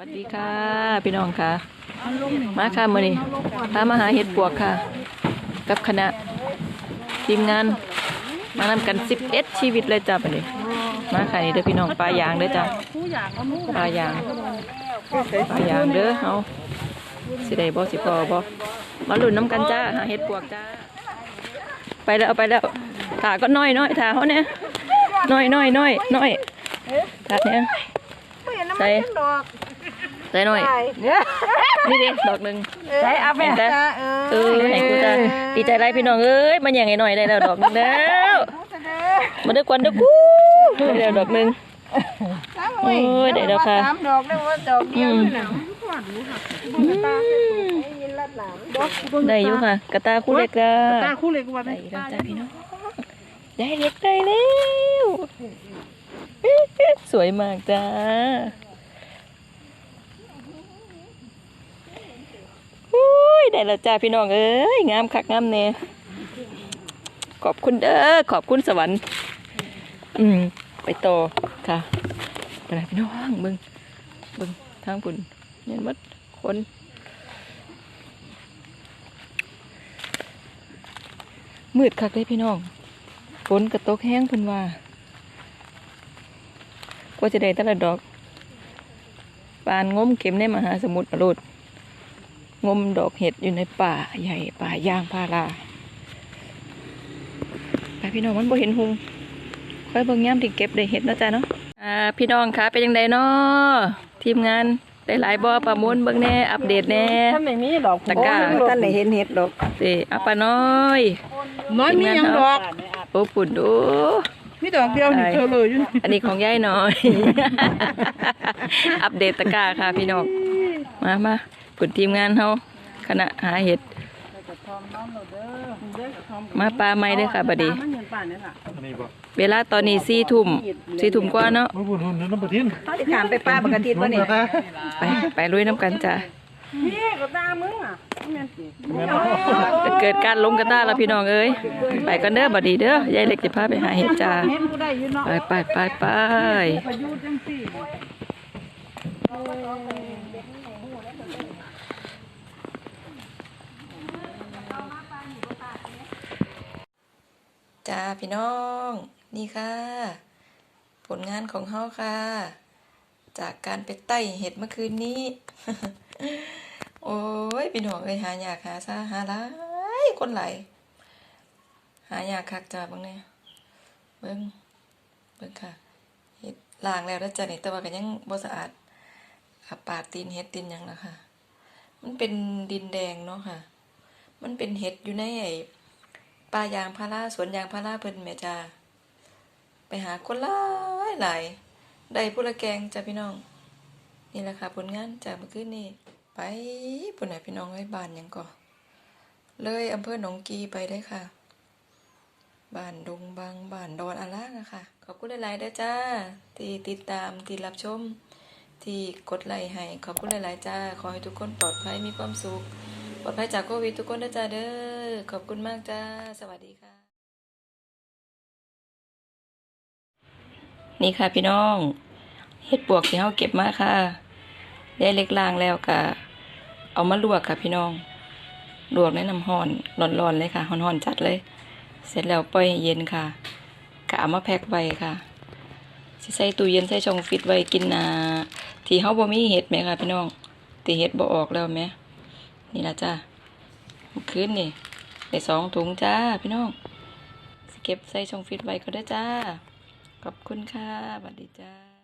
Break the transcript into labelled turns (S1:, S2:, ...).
S1: สวัสดีค่ะ พี่น้องค่ะ มาค่ะมื่อนี้พามาหาเห็ดปวกค่ะ กับคณะทีมงาน มานำกันสิบเอ็ดชีวิตเลยจ้าไปเลยมาค่ะนี่เด้อพี่น้องปลายางเด้อจ้าปลายางปลายางเด้อเอาสิได้บ่สิพอบ่มาลุ้นน้ำกันจ้าหาเห็ดปวกจ้าไปแล้วไปแล้วถาก็น้อยน้อยถาเขาเนี่ยน้อยน้อยน้อยน้อยถาเนี่ยใส่ ใส่น้อยนี่ดิดอกหนึ่ง
S2: ใช้เอาไป
S1: เห็นจ้ะเออให้กูจ้าดีใจไรพี่น้องเอ้ยมาแย่งไอ้หน่อยได้แล้วดอกหนึงแล้วมาด้วยกวนเด้วยกูได้แล้วดอกหนึงโอ้ยได้แล้วค่ะ
S2: สามดอกได้ว่าดอกเดียวนี่นะ
S1: ได้อยู่ค่ะ กระตาคู่เล็กจ้า
S2: ตาคู่เล็กว่า
S1: ได้แล้วจ้าพี่น้องได้เล็กได้แล้วสวยมากจ้าอุ้ย ได้แล้วจ้าพี่น้องเอ้ยงามคักงามแน่ขอบคุณเด้อขอบคุณสวรรค์ อืม ไปต่อค่ะไปไหนพี่น้องมึงมึงทางคุณเนี่ยมัดคนมืดคักเลยพี่น้องฝนกระตกแห้งพิ่นว่าก็จะได้ตละดอกปานง้มเข็มในมหาสมุทรอรุณ งมดอกเห็ดอยู่ในป่าใหญ่ป่ายางพาราไปพี่น้องมันบ่เห็นหุงค่อยเบิ่งย่มที่เก็บได้เห็ดเนาะจ๊ะเนาะอ่าพี่น้องคะเป็นยังไงเนาะทีมงานได้หลายบ่ประมูลเบิ่งแน่อัปเดตแน่
S2: ท่านไม่มีดอก
S1: ตะกร้า
S2: ท่านไหนเห็นเห็ดดอก
S1: สิอัปปะน้อย
S2: น้อยมียังดอก
S1: โอ้ปุ่นดู
S2: มีดอกเดียวนี่เธอเลยอยู่
S1: อันนี้ของยายน้อย อัปเดตตะกร้าค่ะพี่น้องมามา ปุ่นทีมงานเฮาคณะหาเห็ดมาปลาไม้เด้อค่ะบัดนี้
S2: มันเห็นป่านเนี่ยค่ะ
S3: อันนี้บ่
S1: เวลาตอนนี้สี่ทุ่มสี่ทุ่มกว่าเนาะ
S3: มาบุญหุ่นน้ำปลาทิน
S2: เขาจะถามไปป้าปกติวะเนี่ย
S1: ไปไปลุยน้ำกันจ้ะ
S2: พี่ก็ตามึงอะแม่นสิ
S1: จะเกิดการลงกันได้แล้วพี่น้องเอ้ยไปกันเด้อบัดนี้เด้อยายเล็กจะพาไปหาเห็ดจ้า
S2: เห็นกูได้อยู่เนาะ
S1: ไปไปไปไป
S2: ประยุทธ์ จ้า
S1: พี่น้อง นี่ค่ะ ผลงานของเฮาค่ะ จากการไปไต่เห็ดเมื่อคืนนี้ โอ้ยพี่น้องเอ้ยหาอยากหาซาหาหลายคนหลายหาอยากคักจ้าบิ่งเนี่ยเบิ่งเบิ่งค่ะเห็ดล้างแล้วแล้วจ้ะนี่แต่ว่าก็ยังบ่สะอาดอาปาดตีนเห็ดตีนยังล่ะคะมันเป็นดินแดงเนาะค่ะ มันเป็นเห็ดอยู่ในไอ้ ป่ายางพาราสวนยางพาราเพิ่นแม่จ้าไปหาคนหลายหลายได้ผู้ละแกงจ้ะพี่น้อง นี่แหละค่ะผลงานจากเมื่อคืนนี้ไปปุ่นไหนพี่น้องไว้บ้านยังก่อเลยอำเภอหนองกีไปได้ค่ะ บ้านดงบางบ้านดอนอาล่างอะค่ะ ขอบคุณหลายๆด้จ้า ที่ติดตามที่รับชม ที่กดไลค์ให้ ขอบคุณหลายๆจ้า ขอให้ทุกคนปลอดภัยมีความสุข ปลอดภัยจากโควิดทุกคนนะจ้าเด้อ ขอบคุณมากจ้า สวัสดีค่ะ นี่ค่ะพี่น้องเห็ดปวกที่เฮาเก็บมาค่ะ ได้เล็กล่างแล้วก็ เอามาลวกค่ะพี่น้อง ลวกในน้ำห้อนร้อนๆเลยค่ะร้อนๆจัดเลย เสร็จแล้วปล่อยให้เย็นค่ะกะเอามาแพ็คไว้ค่ะสิใส่ตู้เย็นใส่ช่องฟิตไว้กินนาที่เฮาบ่มีเห็ดแหมค่ะพี่น้องที่เห็ดบ่ออกแล้วแหม นี่ละจ้าขึ้นนี่ได้สองถุงจ้าพี่น้องเก็บใส่ช่องฟิตไว้ก็ได้จ้า ขอบคุณค่ะสวัสดีจ้า